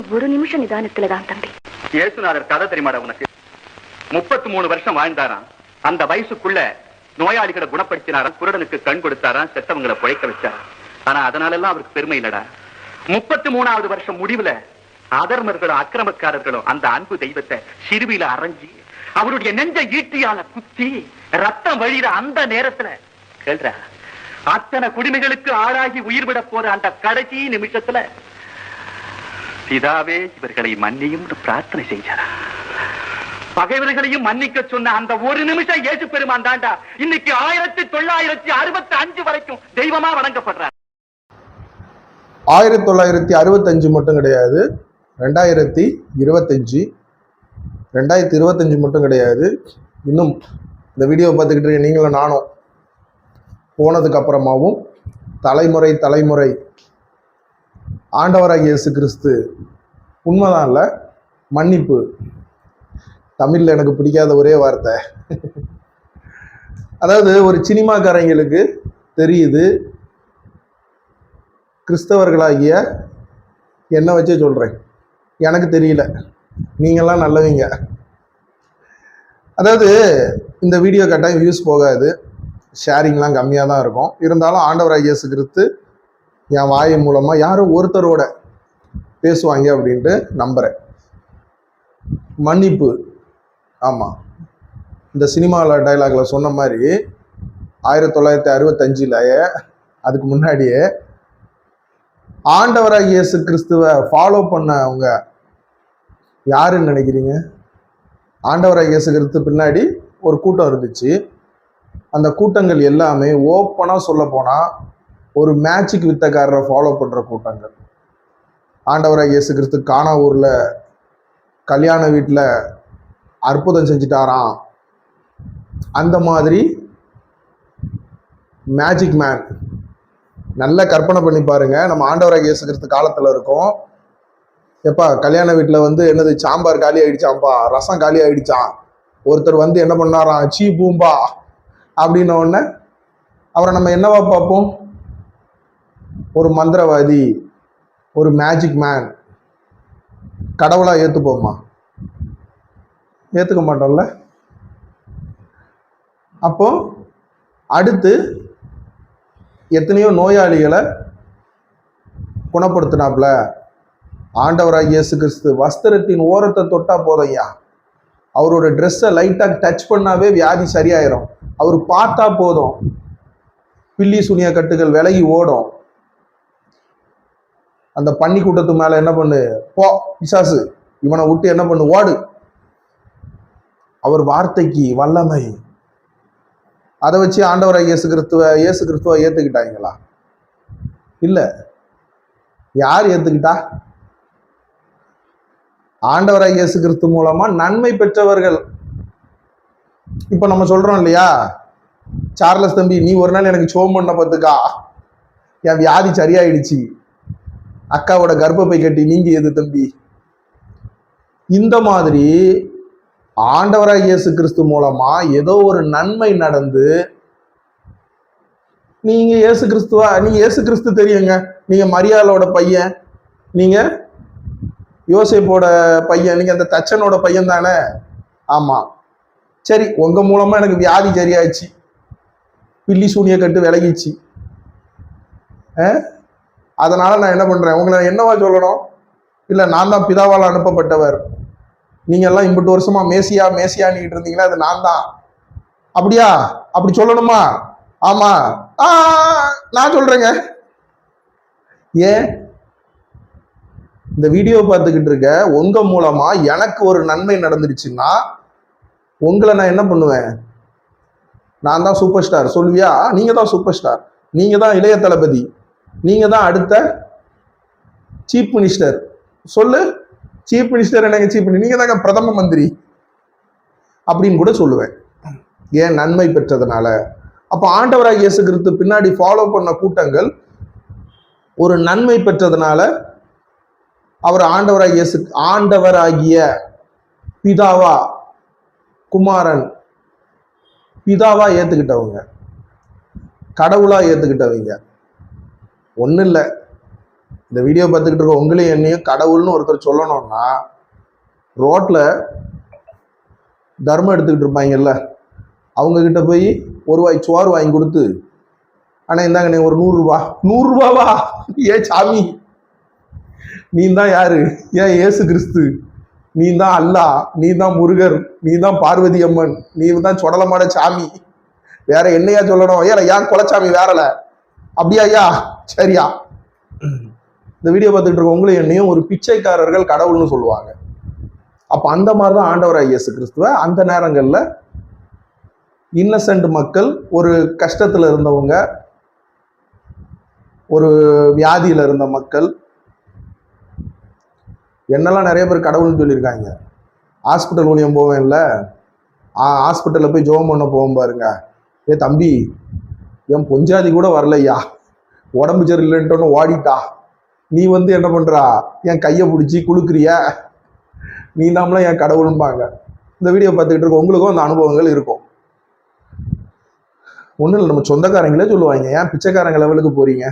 ஒரு நிமிஷம் நிதானத்துல தான் தம்பி. இயேசுநாதர் கதை தெரியுமாடா உனக்கு? முப்பத்தி மூணு வருஷம் வாழ்ந்தாராம். அந்த வயசுக்குள்ள நோயாளிகளை குணப்படுத்தினாராம் குருடனுக்கு கண் கொடுத்தாராம் செத்தவங்களை பிழைக்க வச்சாராம். ஆனா அதனால எல்லாம் அவருக்கு பெருமை இல்லடா. முப்பத்தி மூணாவது வருஷம் முடிவுல அதர்மர்களும் அக்கிரமக்காரர்களும் அந்த அன்பு தெய்வத்தை சிறுவில அரைஞ்சி அவருடைய நெஞ்ச ஈட்டியால குத்தி ரத்தம் வழியிற அந்த நேரத்துல கேள்றா அத்தனை குடிமைகளுக்கு ஆளாகி உயிர் விட போற அந்த கடைசி நிமிஷத்துல பிதாவே இவர்களை மன்னியும் பிரார்த்தனை செஞ்சாரா பகைவர்களையும் மன்னிக்க சொன்ன அந்த ஒரு நிமிஷம் ஏசு பெருமான் தாண்டா. இன்னைக்கு ஆயிரத்தி தொள்ளாயிரத்தி அறுபத்தி அஞ்சு வரைக்கும் தெய்வமா வணங்கப்படுறார். ஆயிரத்தி தொள்ளாயிரத்தி அறுபத்தஞ்சு மட்டும் கிடையாது. ரெண்டாயிரத்தி இருபத்தஞ்சு. ரெண்டாயிரத்தி இருபத்தஞ்சு மட்டும் கிடையாது. இன்னும் இந்த வீடியோ பார்த்துக்கிட்டு இருக்க நீங்களும் நானும். போனதுக்கு அப்புறமாவும் தலைமுறை தலைமுறை ஆண்டவராக இயேசு கிறிஸ்து உண்மைதான் இல்லை மன்னிப்பு. தமிழில் எனக்கு பிடிக்காத ஒரே வார்த்தை. அதாவது ஒரு சினிமாக்காரங்களுக்கு தெரியுது கிறிஸ்தவர்களாகிய என்னை வச்சே சொல்கிறேன் எனக்கு தெரியல. நீங்கள்லாம் நல்லவங்க. அதாவது இந்த வீடியோ கட்டாயம் வியூஸ் போகாது. ஷேரிங்லாம் கம்மியாக தான் இருக்கும். இருந்தாலும் ஆண்டவராக இயேசு கிறிஸ்து என் வாய் மூலமாக யாரும் ஒருத்தரோட பேசுவாங்க அப்படின்ட்டு நம்புகிறேன் மன்னிப்பு. ஆமாம் இந்த சினிமாவில் டைலாகில் சொன்ன மாதிரி ஆயிரத்தி தொள்ளாயிரத்தி அறுபத்தஞ்சிலேயே அதுக்கு முன்னாடியே ஆண்டவராக இயேசு கிறிஸ்துவை ஃபாலோ பண்ணவங்க யாருன்னு நினைக்கிறீங்க? ஆண்டவராக இயேசு கிறிஸ்து பின்னாடி ஒரு கூட்டம் இருந்துச்சு. அந்த கூட்டங்கள் எல்லாமே ஓப்பனாக சொல்ல போனால் ஒரு மேட்சுக்கு வித்தக்காரரை ஃபாலோ பண்ணுற கூட்டங்கள். ஆண்டவராக இயேசு கிறிஸ்து காணாவூரில் கல்யாண வீட்டில் அற்புதம் செஞ்சுட்டாராம். அந்த மாதிரி மேஜிக் மேன் நல்ல கற்பனை பண்ணி பாருங்க. நம்ம ஆண்டவராக இயேசு கிறிஸ்து காலத்தில் இருக்கோம். எப்பா கல்யாண வீட்டில் வந்து என்னது சாம்பார் காலி ஆயிடுச்சாம்பா ரசம் காலி ஆயிடுச்சான் ஒருத்தர் வந்து என்ன பண்ணாராம் சீ பூம்பா. அப்படின்ன உடனே அவரை நம்ம என்னவா பார்ப்போம்? ஒரு மந்திரவாதி ஒரு மேஜிக் மேன் கடவுளாக ஏற்றுப்போமா ஏற்றுக்க மாட்டோம்ல அப்போ அடுத்து எத்தனையோ நோயாளிகளை குணப்படுத்தினாப்புல ஆண்டவராக இயேசு கிறிஸ்து வஸ்திரத்தின் ஓரத்தை தொட்டா போதையா அவரோட ட்ரெஸ்ஸை லைட்டாக டச் பண்ணாவே வியாதி சரியாயிரும். அவர் பார்த்தா போதும். பில்லி சுனிய கட்டுகள் விலகி ஓடும். அந்த பன்னி கூட்டத்து மேலே என்ன பண்ணு? போ பிசாசு. இவனை விட்டு என்ன பண்ணு? ஓடு. அவர் வார்த்தைக்கு வல்லமை. அதை வச்சு ஆண்டவரை இயேசு கிறிஸ்துவ இயேசு கிறிஸ்துவ ஏற்றுக்கிட்டாங்களா இல்லை. யார் ஏற்றுக்கிட்டா ஆண்டவராய் இயேசு கிறிஸ்து மூலமா நன்மை பெற்றவர்கள். இப்ப நம்ம சொல்றோம் இல்லையா? சார்லஸ் தம்பி நீ ஒரு நாள் எனக்கு சோம் பண்ண பார்த்துக்கா. என் வியாதி சரியாயிடுச்சு. அக்காவோட கர்ப்பப்பை கட்டி நீங்க எது தம்பி. இந்த மாதிரி ஆண்டவராய் இயேசு கிறிஸ்து மூலமா ஏதோ ஒரு நன்மை நடந்து நீங்க இயேசு கிறிஸ்துவா நீங்க இயேசு கிறிஸ்து தெரியுங்க. நீங்க மரியாளோட பையன். நீங்க யோசேப்போட பையன் நீங்க அந்த தச்சனோட பையன் தானே? ஆமா. சரி உங்க மூலமா எனக்கு வியாதி சரியாயிடுச்சு. பில்லி சூனியை கட்டு விலகிச்சு அஹ்? அதனால நான் என்ன பண்றேன்? உங்களை என்னவா சொல்லணும்? இல்ல நான் தான் பிதாவால் அனுப்பப்பட்டவர். நீங்க எல்லாம் இம்பட்டு வருஷமா மேசியா மேசியான்னுகிட்டு இருந்தீங்களா அது நான் தான். அப்படியா? அப்படி சொல்லணுமா? ஆமா. ஆ நான் சொல்றேங்க. ஏன்? இந்த வீடியோ பார்த்துக்கிட்டு இருக்க உங்க மூலமா எனக்கு ஒரு நன்மை நடந்துடுச்சுன்னா உங்களை நான் என்ன பண்ணுவேன்? நான் தான் சூப்பர் ஸ்டார் சொல்லுவியா? நீங்க தான் சூப்பர் ஸ்டார் நீங்க தான் இளைய தளபதி. நீங்க தான் அடுத்த சீஃப் மினிஸ்டர் சொல்லு. சீஃப் மினிஸ்டர் என்னங்க சீஃப் நீங்க தாங்க பிரதம மந்திரி. அப்படின்னு கூட சொல்லுவேன். ஏன் நன்மை பெற்றதுனால? அப்போ ஆண்டவராக இயேசு கிறிஸ்து பின்னாடி ஃபாலோ பண்ண கூட்டங்கள் ஒரு நன்மை பெற்றதுனால அவர் ஆண்டவராக இயேசு ஆண்டவராகிய பிதாவா குமாரன் பிதாவா ஏற்றுக்கிட்டவங்க கடவுளாக ஏற்றுக்கிட்டவங்க ஒன்றும் இல்லை. இந்த வீடியோ பார்த்துக்கிட்டு இருக்க உங்களையும் என்னையும் கடவுள்னு ஒருத்தர் சொல்லணும்னா ரோட்டில் தர்மம் எடுத்துக்கிட்டு இருப்பாங்கல்ல. அவங்கக்கிட்ட போய் ஒரு வாய் சோறு வாங்கி கொடுத்து ஆனால் இந்தாங்கண்ணே ஒரு நூறுரூவா நூறுரூவாவா ஏ சாமி. நீ தான் யாரு? ஏன் ஏசு கிறிஸ்து? நீ தான் அல்லாஹ் நீ தான் முருகர் நீ தான் பார்வதி அம்மன் நீ தான் சொடலமாட சாமி. வேற என்னையா சொல்லணும்? ஏல ஏன் குலச்சாமி வேறல அப்படியா ஐயா? சரியா. இந்த வீடியோ பார்த்துட்டு இருக்க என்னையும் ஒரு பிச்சைக்காரர்கள் கடவுள்னு சொல்லுவாங்க. அப்ப அந்த மாதிரி தான் ஆண்டவர் இயேசு கிறிஸ்துவ அந்த நேரங்கள்ல இன்னசென்ட் மக்கள் ஒரு கஷ்டத்துல இருந்தவங்க ஒரு வியாதியில இருந்த மக்கள் என்னெல்லாம் நிறைய பேர் கடவுள்னு சொல்லியிருக்காங்க. ஹாஸ்பிட்டல் ஊழியம் போவேன்ல. ஹாஸ்பிட்டலில் போய் ஜோம் பண்ண போவோம் பாருங்க. ஏ தம்பி என் பொஞ்சாதி கூட வரலையா? உடம்பு சரியில்லைன்ட்டோன்னு ஓடிட்டா? நீ வந்து என்ன பண்ணுறா என் கையை பிடிச்சி குளுக்குறிய நீ நாமளும் என் கடவுள்பாங்க இந்த வீடியோ பார்த்துக்கிட்டு இருக்க உங்களுக்கும் அந்த அனுபவங்கள் இருக்கும். ஒன்றும் இல்லை நம்ம சொந்தக்காரங்களே சொல்லுவாங்க ஏன் பிச்சைக்காரங்க லெவலுக்கு போகிறீங்க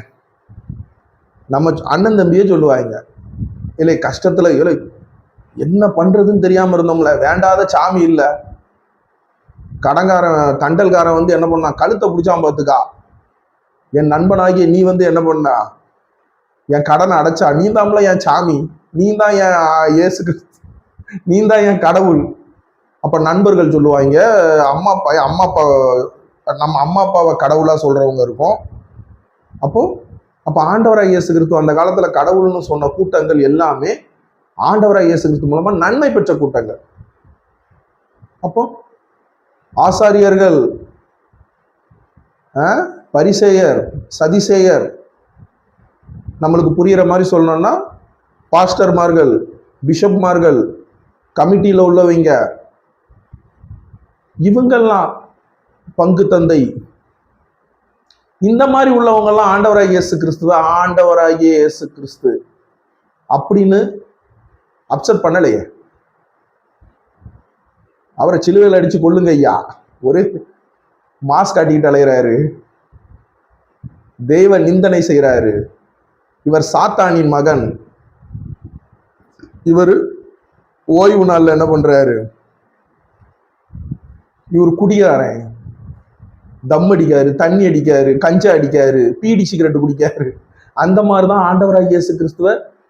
நம்ம அண்ணன் தம்பியே சொல்லுவாங்க இல்லை கஷ்டத்துல இல்லை என்ன பண்றதுன்னு தெரியாம இருந்தோம்ல வேண்டாத சாமி இல்ல. கடங்காரன் கண்டல்காரன் வந்து என்ன பண்ணான்? கழுத்தை பிடிச்சான் பார்த்துக்கா என் நண்பனாகிய நீ வந்து என்ன பண்ணா? என் கடனை அடைச்சா. நீ தான்ல என் சாமி. நீ தான் என் இயேசு கிறிஸ்து. நீ தான் என் கடவுள். அப்ப நண்பர்கள் சொல்லுவாங்க அம்மா அப்பா அம்மா அப்பா நம்ம அம்மா அப்பாவை கடவுளா சொல்றவங்க இருக்கும். அப்போ அப்போ ஆண்டவராய் இயேசு கிறிஸ்து அந்த காலத்தில் கடவுள்னு சொன்ன கூட்டங்கள் எல்லாமே ஆண்டவராய் இயேசு கிறிஸ்து மூலமா நன்மை பெற்ற கூட்டங்கள். அப்போ ஆசாரியர்கள் பரிசேயர் சதிசேயர் நம்மளுக்கு புரியுற மாதிரி சொல்லணும்னா பாஸ்டர்மார்கள் பிஷப்மார்கள் கமிட்டியில் உள்ளவங்க இவங்கெல்லாம் பங்கு தந்தை இந்த மாதிரி உள்ளவங்கெல்லாம் ஆண்டவராக இயேசு கிறிஸ்துவ ஆண்டவராகிய இயேசு கிறிஸ்து அப்படின்னு அப்செட் பண்ணலையே? அவரை சிலுவையில் அடிச்சு கொள்ளுங்க ஐயா. ஒரு மாஸ்க் காட்டிக்கிட்டு அலைகிறாரு தெய்வ நிந்தனை செய்கிறாரு இவர் சாத்தானின் மகன். இவர் ஓய்வு நாள்ல என்ன பண்றாரு? இவர் குடியாரன் தம் அடிக்காரு தண்ணி அடிக்காரு கஞ்சா அடிக்காரு பீடி சிகரெட் குடிக்காரு. அந்த மாதிரி தான் ஆண்டவராக இயேசு கிறிஸ்துவ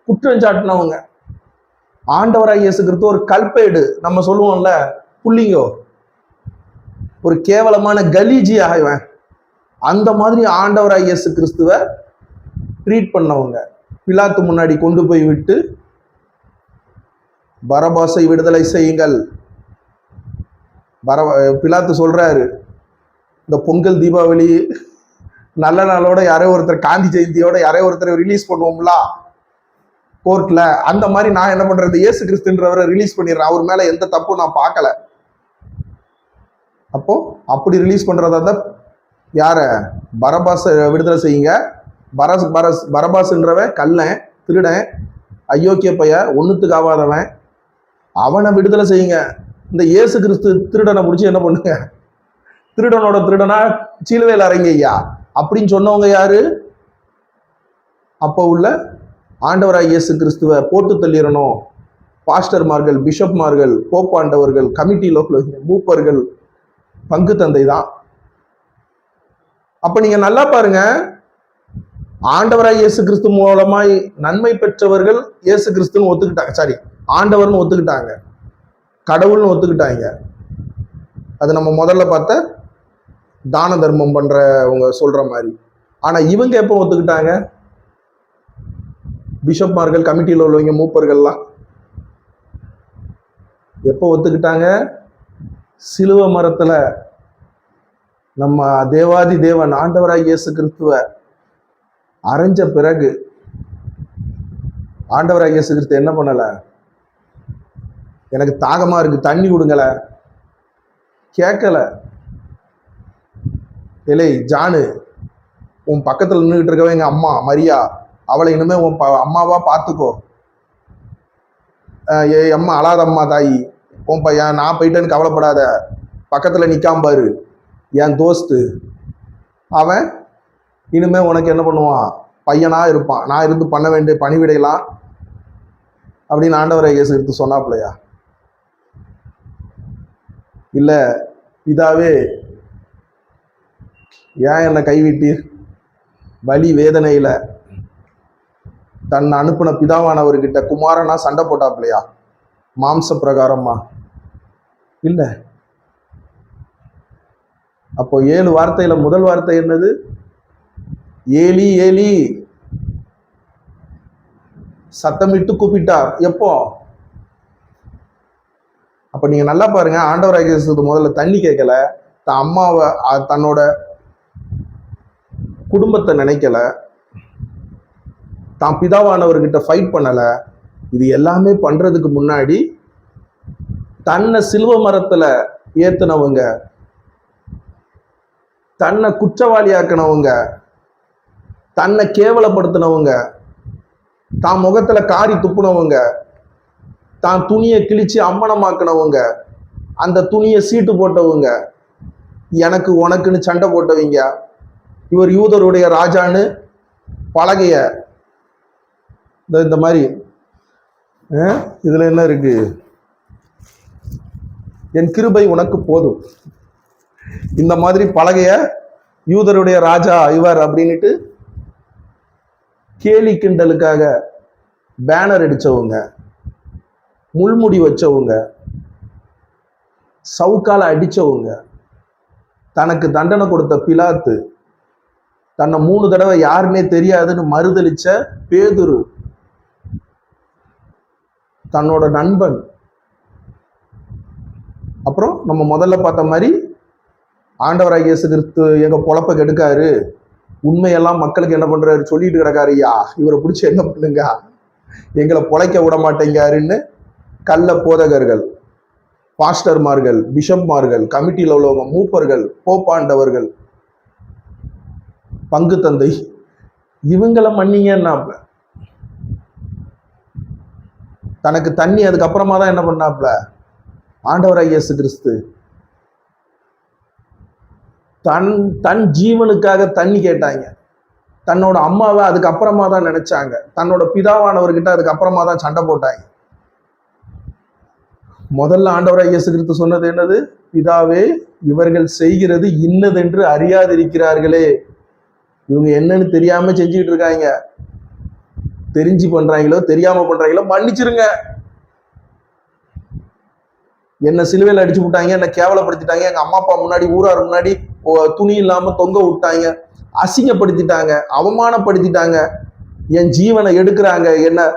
குற்றம் சாட்டினவங்க. ஆண்டவராக இயேசு கிறிஸ்துவ ஒரு கல்பேடு நம்ம சொல்லுவோம்ல புள்ளிங்கோ. ஒரு கேவலமான கலீஜி ஆகவன் அந்த மாதிரி ஆண்டவராக இயேசு கிறிஸ்துவ ட்ரீட் பண்ணவங்க. பிலாத்து முன்னாடி கொண்டு போய் விட்டு பரபாசை விடுதலை செய்யுங்கள். பர பிலாத்து சொல்றாரு இந்த பொங்கல் தீபாவளி நல்ல நாளோட யாரோ ஒருத்தர் காந்தி ஜெயந்தியோட யாரோ ஒருத்தர் ரிலீஸ் பண்ணுவோம்ல கோர்ட்ல அந்த மாதிரி நான் என்ன பண்றது? இயேசு கிறிஸ்துன்றவரை ரிலீஸ் பண்ணிடுறேன். அவர் மேல எந்த தப்பும் நான் பார்க்கல. அப்போ அப்படி ரிலீஸ் பண்றதா இருந்தா யார? பரபாச விடுதலை செய்யுங்க. பரஸ் பரஸ் பரபாசுன்றவன் கல்லன் திருடன் அயோக்கிய பைய ஒண்ணுத்துக்கு ஆகாதவன் அவனை விடுதலை செய்யுங்க. இந்த இயேசு கிறிஸ்து திருடனை முடிச்சு என்ன பண்ணுங்க? திருடனோட திருடனா சிலுவையில் அறங்க அப்படின்னு சொன்னவங்க யாரு? அப்போ உள்ள ஆண்டவராய் இயேசு கிறிஸ்துவ போட்டு தள்ளிடணும். பாஸ்டர்மார்கள் பிஷப்மார்கள் போப்பாண்டவர்கள் கமிட்டி லோக்கல் மூப்பர்கள் பங்கு தந்தை தான். அப்ப நீங்க நல்லா பாருங்க. ஆண்டவராய் இயேசு கிறிஸ்து மூலமாய் நன்மை பெற்றவர்கள் இயேசு கிறிஸ்துன்னு ஒத்துக்கிட்டாங்க. சாரி ஆண்டவர்னு ஒத்துக்கிட்டாங்க. கடவுள்னு ஒத்துக்கிட்டாங்க. அது நம்ம முதல்ல பார்த்த தான தர்மம் பண்றவங்க சொல்ற மாதிரி. ஆனா இவங்க எப்போ ஒத்துக்கிட்டாங்க? பிஷப்மார்கள் கமிட்டியில் உள்ளவங்க மூப்பர்கள்லாம். எப்போ ஒத்துக்கிட்டாங்க? சிலுவ மரத்துல. நம்ம தேவாதி தேவன் ஆண்டவராய் இயேசு கிறிஸ்துவ அரைஞ்ச பிறகு ஆண்டவராய் இயேசு கிறிஸ்து என்ன பண்ணல? எனக்கு தாகமா இருக்கு தண்ணி கொடுங்கள கேட்கல. இலை ஜானு உன் பக்கத்தில் நின்றுக்கிட்டு இருக்கவ எங்கள் அம்மா மரியா அவளை இனிமே உன் ப- அம்மாவா பார்த்துக்கோ. ஏ ஏய் அம்மா அழாத அம்மா தாயி. உன் பையன் நான் போயிட்டேன்னு கவலைப்படாத. பக்கத்தில் நிற்காம பாரு. என் தோஸ்து. அவன் இனிமே உனக்கு என்ன பண்ணுவான்? பையனா இருப்பான். நான் இருந்து பண்ண வேண்டிய பணிவிடையெல்லாம் அப்படின்னு ஆண்டவரை இயேசு எடுத்து சொன்னாப்லையா இல்லை இதாவே ஏன் என்னை கைவிட்டீர்? வலி வேதனையில. தன்னை அனுப்பின பிதாவானவர்கிட்ட குமாரனா சண்டை போட்டாப்லையா? மாம்ச பிரகாரமா இல்ல. அப்போ ஏழு வார்த்தையில முதல் வார்த்தை என்னது? Eli Eli. சத்தமிட்டு கூப்பிட்டார். எப்போ? அப்ப நீங்க நல்லா பாருங்க ஆண்டவராகிய முதல்ல தண்ணி கேட்கல. தன் அம்மாவை தன்னோட குடும்பத்தை நினைக்கல. தான் பிதாவானவர்கிட்ட ஃபைட் பண்ணல. இது எல்லாமே பண்றதுக்கு முன்னாடி தன்னை சிலுவ மரத்துல ஏத்துனவங்க தன்னை குற்றவாளியாக்குனவங்க தன்னை கேவலப்படுத்தினவங்க தான் முகத்துல காரி துப்புனவங்க தான் துணியை கிழிச்சு அம்மனமாக்குனவங்க அந்த துணியை சீட்டு போட்டவங்க எனக்கு உனக்குன்னு சண்டை போட்டவங்க இவர் யூதருடைய ராஜான்னு பழகைய இந்த இந்த மாதிரி. ஆ? என்ன இருக்கு? என் கிருபை உனக்கு போதும். இந்த மாதிரி பழகைய யூதருடைய ராஜா இவர் அப்படின்னுட்டு கேலி கிண்டலுக்காக பேனர் அடித்தவங்க முள்முடி வச்சவங்க சவுக்கால அடித்தவங்க தனக்கு தண்டனை கொடுத்த பிலாத்து தன்னை மூணு தடவை யாருன்னே தெரியாதுன்னு மறுதளிச்ச பேதுரு. தன்னோட நண்பன். அப்புறம் நம்ம முதல்ல பார்த்த மாதிரி ஆண்டவராக இயேசு கிறிஸ்து எங்க பொழப்ப கெடுக்காரு. உண்மையெல்லாம் மக்களுக்கு என்ன பண்றாரு? சொல்லிட்டு கிடக்காரு ஐயா இவரை பிடிச்சி என்ன பண்ணுங்க? எங்களை பொழைக்க விட மாட்டேங்காருன்னு கள்ள போதகர்கள் பாஸ்டர்மார்கள் பிஷப்மார்கள் கமிட்டியில் உள்ளவங்க மூப்பர்கள் போப்பாண்டவர்கள் பங்கு தந்தை. இவங்கள மன்னிங்கன்னாப்ல தனக்கு தண்ணி அதுக்கப்புறமா தான் என்ன பண்ணாப்ல? ஆண்டவர் ஐயசு கிறிஸ்து. தன் தன் ஜீவனுக்காக தண்ணி கேட்டாங்க. தன்னோட அம்மாவை அதுக்கப்புறமா தான் நினைச்சாங்க. தன்னோட பிதாவானவர்கிட்ட அதுக்கப்புறமா தான் சண்டை போட்டாங்க. முதல்ல ஆண்டவராக இயேசு கிறிஸ்து சொன்னது என்னது? பிதாவே இவர்கள் செய்கிறது இன்னதென்று அறியாதிருக்கிறார்களே. இவங்க என்னன்னு தெரியாம செஞ்சுக்கிட்டு இருக்காங்க. தெரிஞ்சு பண்றாங்களோ தெரியாம பண்றாங்களோ மன்னிச்சிருங்க. என்ன சிலுவையில் அடிச்சு விட்டாங்க என்ன கேவலப்படுத்திட்டாங்க எங்க அம்மா அப்பா முன்னாடி ஊரார் முன்னாடி ஓ- துணி இல்லாம தொங்க விட்டாங்க. அசிங்கப்படுத்திட்டாங்க அவமானப்படுத்திட்டாங்க. என் ஜீவனை எடுக்கிறாங்க என்ன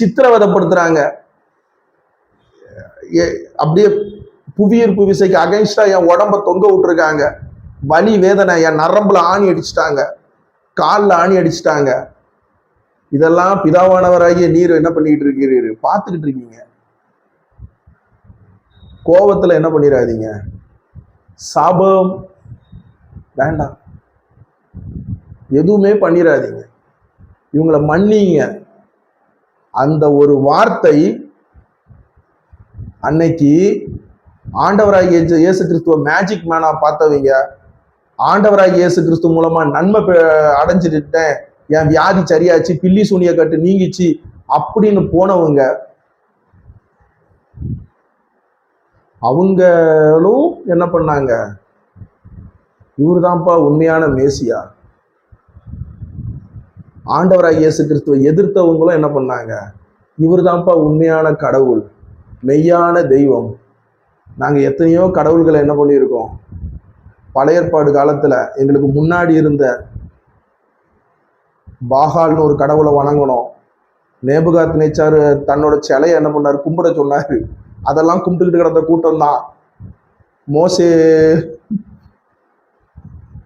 சித்திரவதைப்படுத்துறாங்க. அப்படியே புவியீர்ப்பு விசைக்கு அகைன்ஸ்டா என் உடம்ப தொங்க விட்டுருக்காங்க. வலி வேதனை என் நரம்புல ஆணி அடிச்சிட்டாங்க. காலில் ஆணி அடிச்சிட்டாங்க. இதெல்லாம் பிதாவானவராகிய நீர் என்ன பண்ணிக்கிட்டு இருக்கிறீர்? பார்த்துக்கிட்டு இருக்கீங்க. கோபத்தில் என்ன பண்ணிடாதீங்க சாபம் வேண்டாம். எதுவுமே பண்ணிடாதீங்க இவங்களை மன்னிங்க. அந்த ஒரு வார்த்தை அன்னைக்கு ஆண்டவராகிய இயேசு- இயேசு கிறிஸ்துவ மேஜிக் மேனா பார்த்தவங்க ஆண்டவராக இயேசு கிறிஸ்து மூலமா நன்மை அடைஞ்சிட்டேன் என் வியாதி சரியாச்சு பில்லி சூனிய கட்டு நீங்கிச்சு அப்படின்னு போனவங்க அவங்களும் என்ன பண்ணாங்க? இவர்தான்ப்பா உண்மையான மேசியா. ஆண்டவராக இயேசு கிறிஸ்துவை எதிர்த்தவங்களும் என்ன பண்ணாங்க? இவர்தான்ப்பா உண்மையான கடவுள் மெய்யான தெய்வம். நாங்கள் எத்தனையோ கடவுள்களை என்ன பண்ணியிருக்கோம்? பழைய ஏற்பாடு காலத்துல எங்களுக்கு முன்னாடி இருந்த பாகால்னு ஒரு கடவுளை வணங்கணும். நேபுகாத் நேச்சார் தன்னோட சிலையை என்ன பண்ணார்? கும்பிட சொன்னாரு. அதெல்லாம் கும்பிட்டுக்கிட்டு கிடந்த கூட்டம் தான். மோசே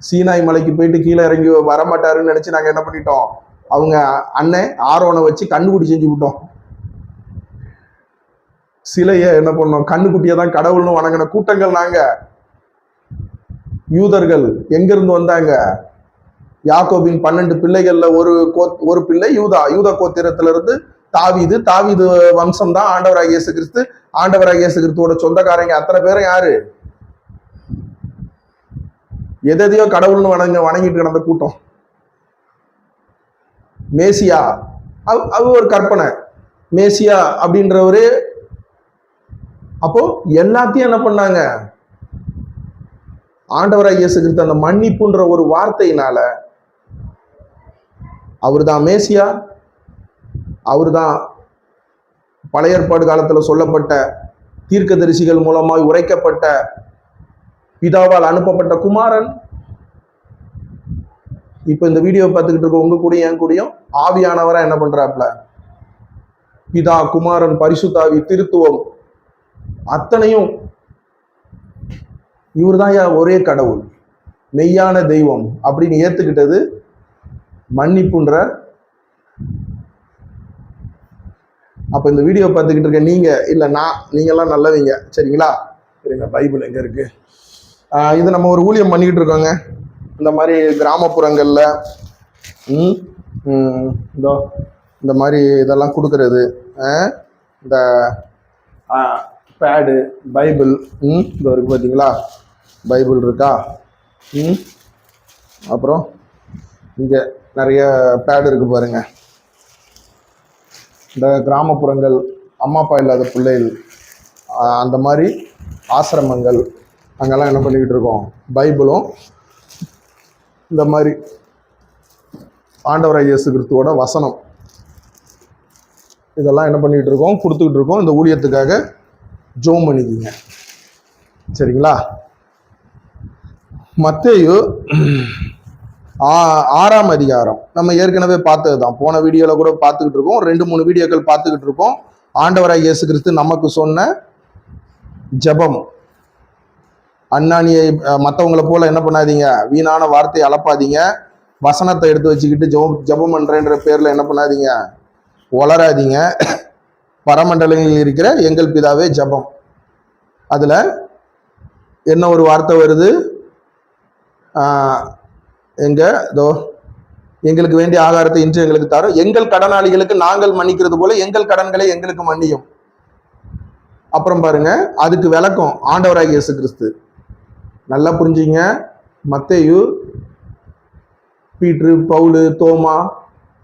சீனாய் மலைக்கு போயிட்டு கீழே இறங்கி வரமாட்டாருன்னு நினைச்சு நாங்க என்ன பண்ணிட்டோம்? அவங்க அண்ணன் ஆரோனை வச்சு கண்ணுக்குட்டி செஞ்சு விட்டோம். சிலைய என்ன பண்ணோம்? கண்ணுக்குட்டியை தான் கடவுள்னு வணங்கின கூட்டங்கள் நாங்கள் யூதர்கள் எங்கிருந்து வந்தாங்க? யாக்கோபின் பன்னெண்டு பிள்ளைகள்ல ஒரு கோ ஒரு பிள்ளை யூதா. யூத கோத்திரத்துல இருந்து தாவிது வம்சம் தான் ஆண்டவராக இயேசு கிறிஸ்து ஆண்டவராக இயேசு கிறிஸ்துவோட சொந்தக்காரங்க அத்தனை பேரும் யாரு? எதையோ கடவுள்னு வணங்க வணங்கிட்டு கிடந்த கூட்டம். மேசியா. அது ஒரு கற்பனை. மேசியா அப்படின்றவரு அப்போ எல்லாத்தையும் என்ன பண்ணாங்க? ஆண்டவராக இயேசு கிறிஸ்து அந்த மன்னிப்புன்ற ஒரு வார்த்தையினால அவர்தான் மேசியா அவர்தான் பழைய ஏற்பாடு காலத்தில் சொல்லப்பட்ட தீர்க்கதரிசிகள் மூலமாய் உரைக்கப்பட்ட பிதாவால் அனுப்பப்பட்ட குமாரன். இப்போ இந்த வீடியோ பார்த்துக்கிட்டு இருக்க உங்க கூடயும் என் கூடயும் ஆவியானவராக என்ன பண்ணுறாப்ல பிதா குமாரன் பரிசுத்தாவி திருத்துவம் அத்தனையும் இவர் தான் ஒரே கடவுள். மெய்யான தெய்வம் அப்படின்னு ஏத்துக்கிட்டது மன்னிப்புன்ற அப்ப இந்த வீடியோ பார்த்துக்கிட்டு இருக்க நீங்க இல்ல நான் நீங்கெல்லாம் நல்லவீங்க. சரிங்களா? சரிங்க பைபிள் எங்க இருக்கு? இது நம்ம ஒரு ஊழியம் பண்ணிக்கிட்டு இருக்கோங்க. இந்த மாதிரி கிராமப்புறங்கள்ல ம், இதோ இந்த மாதிரி இதெல்லாம் கொடுக்கறது இந்த பேடு பைபிள் ம் இங்கே இருக்கு பார்த்தீங்களா பைபிள் இருக்கா? ம். அப்புறம் இங்கே நிறைய பேடு இருக்கு பாருங்க. இந்த கிராமப்புறங்கள் அம்மா அப்பா இல்லாத பிள்ளைகள் அந்த மாதிரி ஆசிரமங்கள் அங்கெல்லாம் என்ன பண்ணிக்கிட்டு இருக்கோம்? பைபிளும் இந்த மாதிரி ஆண்டவராய் இயேசு கிறிஸ்துவோட வசனம். இதெல்லாம் என்ன பண்ணிகிட்டு இருக்கோம்? கொடுத்துக்கிட்டு இருக்கோம். இந்த ஊழியத்துக்காக ஜோம் பண்ணிக்கிங்க. சரிங்களா? மத்தேயு ஆறாம் அதிகாரம். நம்ம ஏற்கனவே பார்த்தது தான் போன வீடியோவில் கூட பார்த்துக்கிட்டு இருக்கோம். ரெண்டு மூணு வீடியோக்கள் பார்த்துக்கிட்டு இருக்கோம். ஆண்டவராய் இயேசு கிறிஸ்து நமக்கு சொன்ன ஜெபம். அண்ணாணியை மற்றவங்களை போல என்ன பண்ணாதீங்க. வீணான வார்த்தையை அளப்பாதீங்க வசனத்தை எடுத்து வச்சுக்கிட்டு ஜபம் ஜெபம் பண்ணுறேன்ற பேரில் என்ன பண்ணாதீங்க. வளராதீங்க பரமண்டலங்களில் இருக்கிற எங்கள் பிதாவே ஜெபம். அதுல என்ன ஒரு வார்த்தை வருது? எங்க? இதோ எங்களுக்கு வேண்டிய ஆகாரத்தை இன்று எங்களுக்கு தரும். எங்கள் கடனாளிகளுக்கு நாங்கள் மன்னிக்கிறது போல எங்கள் கடன்களை எங்களுக்கு மன்னியும். அப்புறம் பாருங்க அதுக்கு விளக்கம் ஆண்டவராக இயேசு கிறிஸ்து நல்லா புரிஞ்சுங்க. மத்தேயு பீட்ரு பவுலு தோமா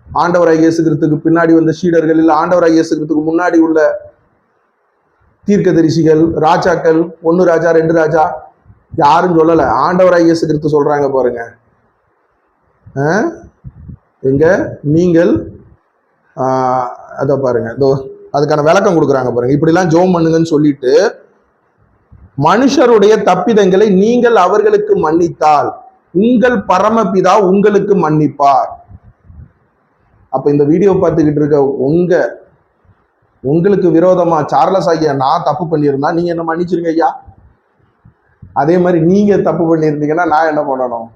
ஆண்டவராகிய இயேசு கிறிஸ்துக்கு பின்னாடி வந்த சீடர்கள் இல்லை ஆண்டவராகிய இயேசு கிறிஸ்துக்கு முன்னாடி உள்ள தீர்க்கதரிசிகள் ராஜாக்கள் ஒன்னு ராஜா ரெண்டு ராஜா யாரும் சொல்லலை. ஆண்டவர் இயேசு கிறிஸ்து சொல்றாங்க பாருங்க. ஆ? எங்க? நீங்கள் அதை பாருங்க. இதோ அதுக்கான விளக்கம் கொடுக்குறாங்க பாருங்க. இப்படிலாம் ஜோம் பண்ணுங்கன்னு சொல்லிட்டு மனுஷருடைய தப்பிதங்களை நீங்கள் அவர்களுக்கு மன்னித்தால் உங்கள் பரமபிதா உங்களுக்கு மன்னிப்பார். அப்போ இந்த வீடியோ பார்த்துக்கிட்டு இருக்க உங்க உங்களுக்கு விரோதமா சார்லஸ் ஐயா நான் தப்பு பண்ணியிருந்தா நீங்க என்ன மன்னிச்சிருங்க ஐயா? அதே மாதிரி நீங்க தப்பு பண்ணியிருந்தீங்கன்னா நான் என்ன பண்ணணும்?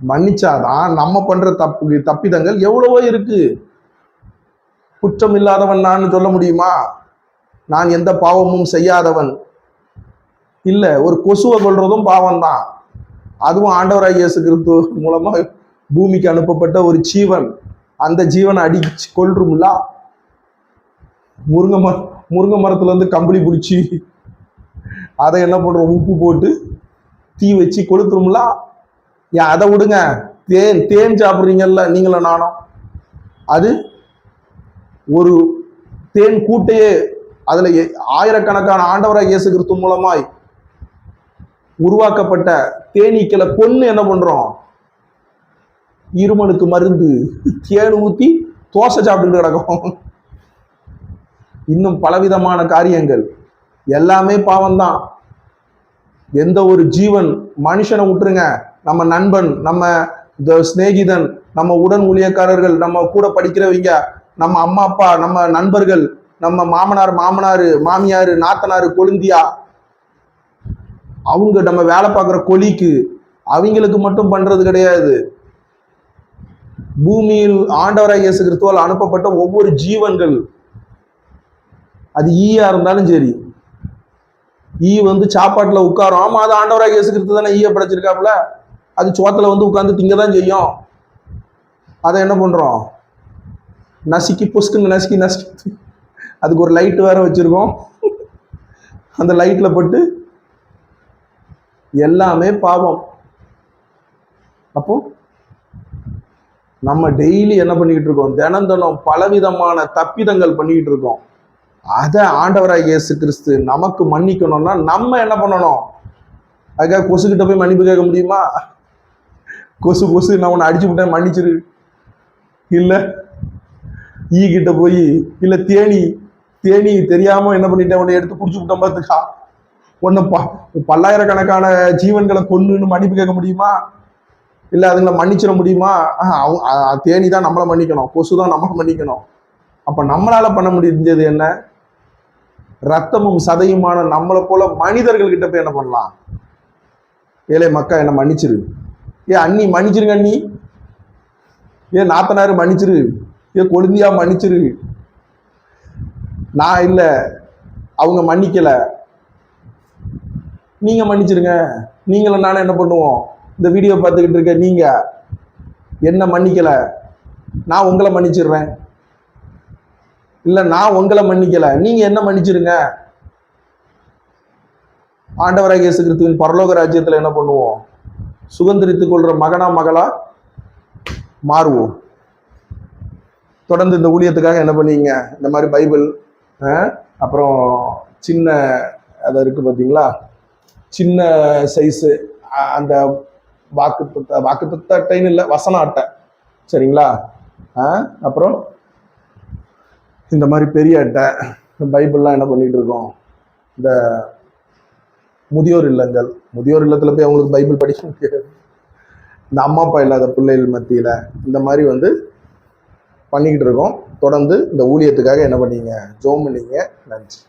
மன்னிச்சாதான் நம்ம பண்ற தப்பு தப்பிதங்கள் எவ்வளவோ இருக்கு. குற்றம் இல்லாதவன் நான் சொல்ல முடியுமா? நான் எந்த பாவமும் செய்யாதவன். இல்லை ஒரு கொசுவை கொள்றதும் பாவம் தான் அதுவும் ஆண்டவராய் இயேசு கிறிஸ்து மூலமா பூமிக்கு அனுப்பப்பட்ட ஒரு ஜீவன். அந்த ஜீவனை அடிச்சு கொள்றோம்ல முருங்கை மர முருங்கை மரத்துல இருந்து கம்பளி பிடிச்சி அதை என்ன பண்றோம்? உப்பு போட்டு தீ வச்சு கொளுத்துரும்ல ஏன் அதை விடுங்க. தேன் தேன் சாப்பிட்றீங்கல்ல நீங்களும் நானும். அது ஒரு தேன் கூட்டையே அதுல ஆயிரக்கணக்கான ஆண்டவராக இயேசு கிறிஸ்து மூலமாய் உருவாக்கப்பட்ட தேனீக்களை கொன்று என்ன பண்றோம்? இருமலுக்கு மருந்து தேன் ஊத்தி தோசை சாப்பிட்டுட்டு கிடக்கும். இன்னும் பலவிதமான காரியங்கள். எல்லாமே பாவம்தான். எந்த ஒரு ஜீவன் மனுஷனை விட்டுருங்க. நம்ம நண்பன் நம்ம இந்த சிநேகிதன் நம்ம உடன் ஊழியக்காரர்கள் நம்ம கூட படிக்கிறவங்க நம்ம அம்மா அப்பா நம்ம நண்பர்கள் நம்ம மாமனார் மாமனார் மாமியார் நாத்தனார் கொழுந்தியா. அவங்க நம்ம வேலை பார்க்குற கொலிக்கு அவங்களுக்கு மட்டும் பண்ணுறது கிடையாது. பூமியில் ஆண்டவராக இயேசு கிறிஸ்துவால் அனுப்பப்பட்ட ஒவ்வொரு ஜீவன்கள் அது ஈயா இருந்தாலும் சரி ஈ வந்து சாப்பாட்டுல உட்காரும். ஆமா அது ஆண்டவராக இயேசு கிறிஸ்து தானே ஈய படைச்சிருக்காப்புல? அது சோத்துல வந்து உட்கார்ந்து திங்க தான் செய்யும். அதை என்ன பண்றோம்? நசுக்கி புஸ்குன்னு நசுக்கி நசுக்கி. அதுக்கு ஒரு லைட் வேற வச்சிருக்கோம். அந்த லைட்ல பட்டு எல்லாமே பாவம். அப்போ நம்ம டெய்லி என்ன பண்ணிக்கிட்டு இருக்கோம்? தினம் தினம் பலவிதமான தப்பிதங்கள் பண்ணிக்கிட்டு இருக்கோம். அதை ஆண்டவராக இயேசு கிறிஸ்து நமக்கு மன்னிக்கணும்னா நம்ம என்ன பண்ணணும்? அதுக்காக கொசுக்கிட்ட போய் மன்னிப்பு கேட்க முடியுமா? கொசு கொசு நான் உன்னை அடிச்சு விட்டேன் மன்னிச்சிரு. இல்லை ஈ கிட்ட போய் இல்லை தேனி தேனி தெரியாமல் என்ன பண்ணிட்டேன்? உன்னை எடுத்து குடிச்சு விட்டேன் பார்த்துக்கா ஒன்று ப பல்லாயிரக்கணக்கான ஜீவன்களை கொன்னுன்னு மன்னிப்பு கேட்க முடியுமா? இல்லை அதுங்களை மன்னிச்சிட முடியுமா? ஆஹ் அவங்க தேனி தான் நம்மளை மன்னிக்கணும். கொசு தான் நம்மளை மன்னிக்கணும். அப்போ நம்மளால பண்ண முடிஞ்சது என்ன? ரத்தமும் சதையுமான நம்மளை போல மனிதர்கள் கிட்ட போய் என்ன பண்ணலாம்? ஏழை மக்கா என்ன மன்னிச்சிரு. ஏ அண்ணி மன்னிச்சிருங்க அண்ணி. ஏ நாத்தனாரு மன்னிச்சிரு. ஏ கொழுந்தியா மன்னிச்சிரு. நான் இல்லை அவங்க மன்னிக்கல. நீங்க மன்னிச்சிருங்க. நீங்களும் நானும் என்ன பண்ணுவோம்? இந்த வீடியோ பார்த்துக்கிட்டு இருக்க நீங்க என்ன மன்னிக்கல? நான் உங்களை மன்னிச்சிடுறேன். இல்லை நான் உங்களை மன்னிக்கல. நீங்க என்ன மன்னிச்சிருங்க ஆண்டவராக இயேசு கிறிஸ்துவின் பரலோக ராஜ்யத்தில் என்ன பண்ணுவோம்? சுதந்திரித்துக் கொள்ற மகனா மகளா மாறுவோம். தொடர்ந்து இந்த ஊழியத்துக்காக என்ன பண்ணுவீங்க இந்த மாதிரி பைபிள் அப்புறம் சின்ன அதை இருக்கு பார்த்தீங்களா சின்ன சைஸு அந்த வாக்கு புத்த வாக்கு புத்த அட்டைன்னு இல்லை வசன அட்டை. சரிங்களா? அப்புறம் இந்த மாதிரி பெரிய அட்டை பைபிள்லாம் என்ன பண்ணிட்டு இருக்கோம்? இந்த முதியோர் இல்லங்கள். முதியோர் இல்லத்தில் போய் அவங்களுக்கு பைபிள் படிக்க முடியாது. இந்த அம்மா அப்பா இல்லாத பிள்ளைகள் மத்தியில் இந்த மாதிரி வந்து பண்ணிக்கிட்டு இருக்கோம். தொடர்ந்து இந்த ஊழியத்துக்காக என்ன பண்ணீங்க? ஜோம் பண்ணீங்க. நன்றி.